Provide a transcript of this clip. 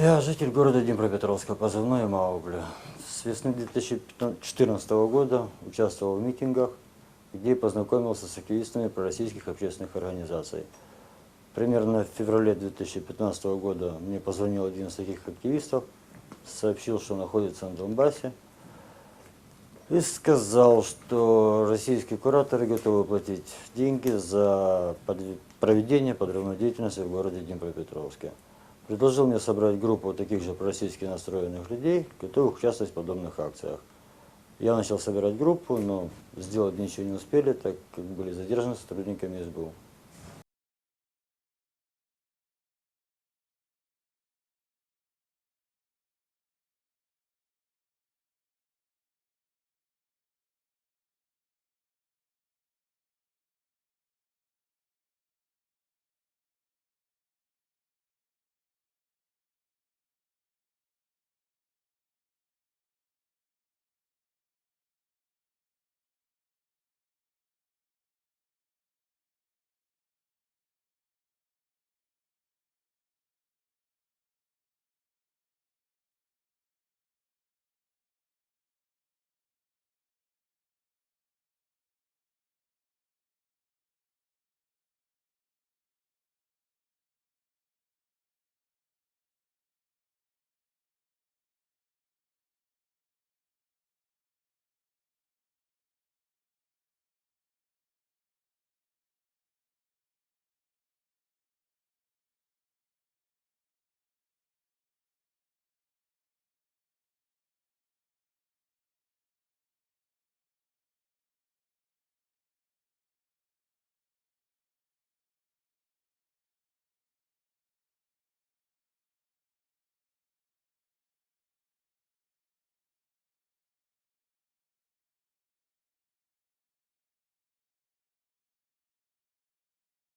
Я житель города Днепропетровска, позывной Маугли. С весны 2014 года участвовал в митингах, где познакомился с активистами пророссийских общественных организаций. Примерно в феврале 2015 года мне позвонил один из таких активистов, сообщил, что находится на Донбассе, и сказал, что российские кураторы готовы платить деньги за проведение подрывной деятельности в городе Днепропетровске. Предложил мне собрать группу таких же пророссийски настроенных людей, готовых участвовать в подобных акциях. Я начал собирать группу, но сделать ничего не успели, так как были задержаны сотрудниками СБУ.